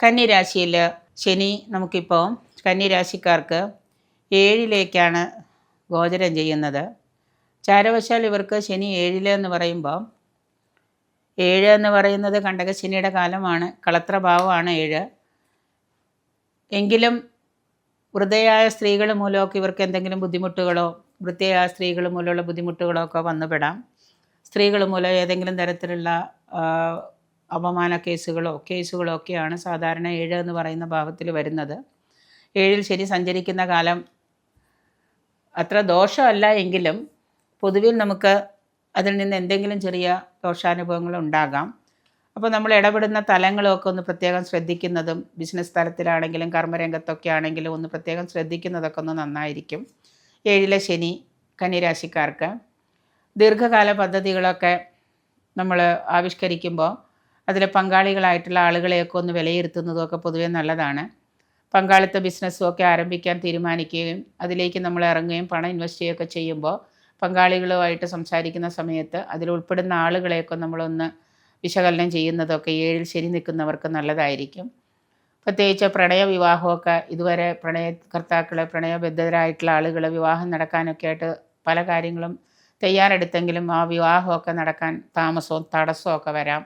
കന്നിരാശിയിൽ ശനി നമുക്കിപ്പോൾ കന്യരാശിക്കാർക്ക് ഏഴിലേക്കാണ് ഗോചരം ചെയ്യുന്നത്. ചാരവശാൽ ഇവർക്ക് ശനി ഏഴിലെന്ന് പറയുമ്പോൾ ഏഴ് എന്ന് പറയുന്നത് കണ്ടകശനിയുടെ കാലമാണ് കളത്രഭാവമാണ് ഏഴ്. എങ്കിലും വൃദ്ധയായ സ്ത്രീകൾ മൂലമൊക്കെ ഇവർക്ക് എന്തെങ്കിലും ബുദ്ധിമുട്ടുകളോ വൃദ്ധയായ സ്ത്രീകൾ മൂലമുള്ള ബുദ്ധിമുട്ടുകളോ ഒക്കെ വന്നുപെടാം. സ്ത്രീകൾ മൂലം ഏതെങ്കിലും തരത്തിലുള്ള അപമാന കേസുകളോ കേസുകളോ ഒക്കെയാണ് സാധാരണ ഏഴ് എന്ന് പറയുന്ന ഭാവത്തിൽ വരുന്നത്. ഏഴിൽ ശരി സഞ്ചരിക്കുന്ന കാലം അത്ര ദോഷമല്ല എങ്കിലും പൊതുവിൽ നമുക്ക് അതിൽ നിന്ന് എന്തെങ്കിലും ചെറിയ ദോഷാനുഭവങ്ങൾ ഉണ്ടാകാം. അപ്പോൾ നമ്മൾ ഇടപെടുന്ന തലങ്ങളൊക്കെ ഒന്ന് പ്രത്യേകം ശ്രദ്ധിക്കുന്നതും ബിസിനസ് തലത്തിലാണെങ്കിലും കർമ്മരംഗത്തൊക്കെ ആണെങ്കിലും ഒന്ന് പ്രത്യേകം ശ്രദ്ധിക്കുന്നതൊക്കെ ഒന്ന് നന്നായിരിക്കും. ഏഴിലെ ശനി കന്നിരാശിക്കാർക്ക് ദീർഘകാല പദ്ധതികളൊക്കെ നമ്മൾ ആവിഷ്കരിക്കുമ്പോൾ അതിൽ പങ്കാളികളായിട്ടുള്ള ആളുകളെയൊക്കെ ഒന്ന് വിലയിരുത്തുന്നതൊക്കെ പൊതുവേ നല്ലതാണ്. പങ്കാളിത്ത ബിസിനസ്സും ഒക്കെ ആരംഭിക്കാൻ തീരുമാനിക്കുകയും അതിലേക്ക് നമ്മൾ ഇറങ്ങുകയും പണം ഇൻവെസ്റ്റ് ചെയ്യുകയൊക്കെ ചെയ്യുമ്പോൾ പങ്കാളികളുമായിട്ട് സംസാരിക്കുന്ന സമയത്ത് അതിൽ ഉൾപ്പെടുന്ന ആളുകളെയൊക്കെ നമ്മളൊന്ന് വിശകലനം ചെയ്യുന്നതൊക്കെ ഏഴിൽ ശരി നിൽക്കുന്നവർക്ക് നല്ലതായിരിക്കും. പ്രത്യേകിച്ച് പ്രണയ വിവാഹമൊക്കെ ഇതുവരെ പ്രണയകർത്താക്കൾ പ്രണയബദ്ധരായിട്ടുള്ള ആളുകൾ വിവാഹം നടക്കാനൊക്കെ ആയിട്ട് പല കാര്യങ്ങളും തയ്യാറെടുത്തെങ്കിലും ആ വിവാഹമൊക്കെ നടക്കാൻ താമസവും തടസ്സമൊക്കെ വരാം.